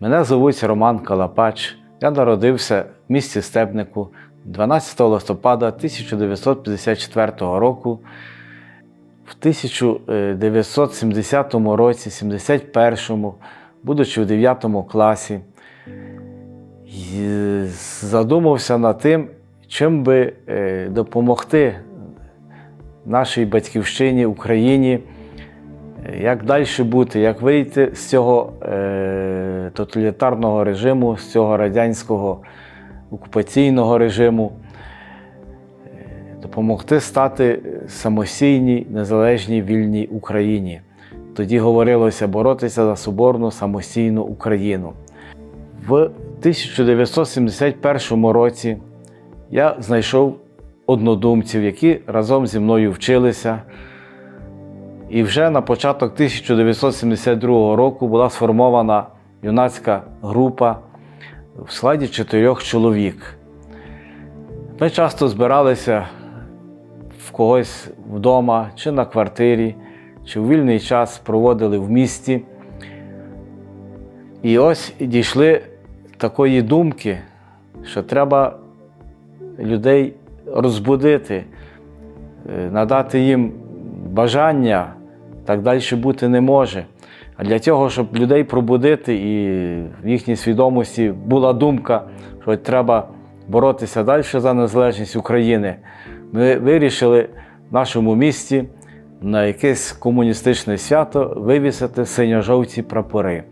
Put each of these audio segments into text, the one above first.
Мене звуть Роман Калапач. Я народився в місті Стебнику 12 листопада 1954 року. В 1970 році, 71-му, будучи в 9 класі, задумався над тим, чим би е, допомогти нашій батьківщині, Україні, як далі бути, як вийти з цього е, тоталітарного режиму, з цього радянського окупаційного режиму, е, допомогти стати самостійній, незалежній вільній Україні. Тоді говорилося боротися за соборну самостійну Україну. В 1971 році я знайшов однодумців, які разом зі мною вчилися. І вже на початок 1972 року була сформована юнацька група в складі чотирьох чоловік. Ми часто збиралися в когось вдома, чи на квартирі, чи в вільний час проводили в місті. І ось дійшли такої думки, що треба людей розбудити, е, надати їм бажання, так далі бути не може. А для того, щоб людей пробудити і в їхній свідомості була думка, що треба боротися далі за незалежність України, ми вирішили в нашому місті на якесь комуністичне свято вивісити синьо-жовті прапори.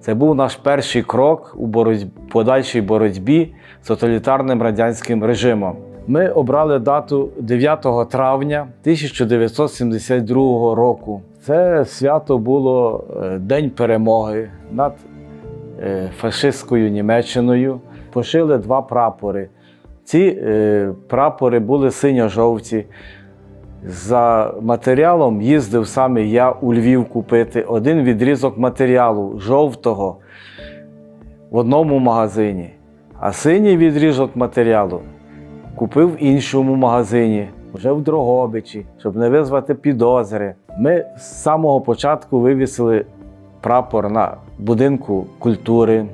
Це був наш перший крок у боротьбі, подальшій боротьбі з тоталітарним радянським режимом. Ми обрали дату 9 травня 1972 року. Це свято було е, День перемоги над е, фашистською Німеччиною. Пошили два прапори. Ці е, прапори були синьо-жовті. За матеріалом їздив саме я у Львів купити один відрізок матеріалу жовтого в одному магазині, а синій відрізок матеріалу купив в іншому магазині, вже в Дрогобичі, щоб не визвати підозри. Ми з самого початку вивісили прапор на будинку культури,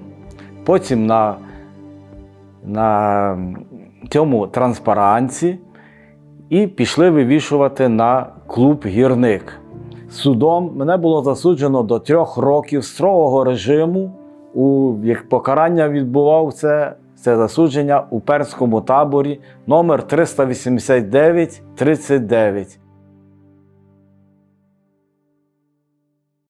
потім на, на цьому транспаранці і пішли вивішувати на клуб гірник. Судом мене було засуджено до трьох років строгого режиму. У як покарання відбував це, це засудження у перському таборі номер 389-39.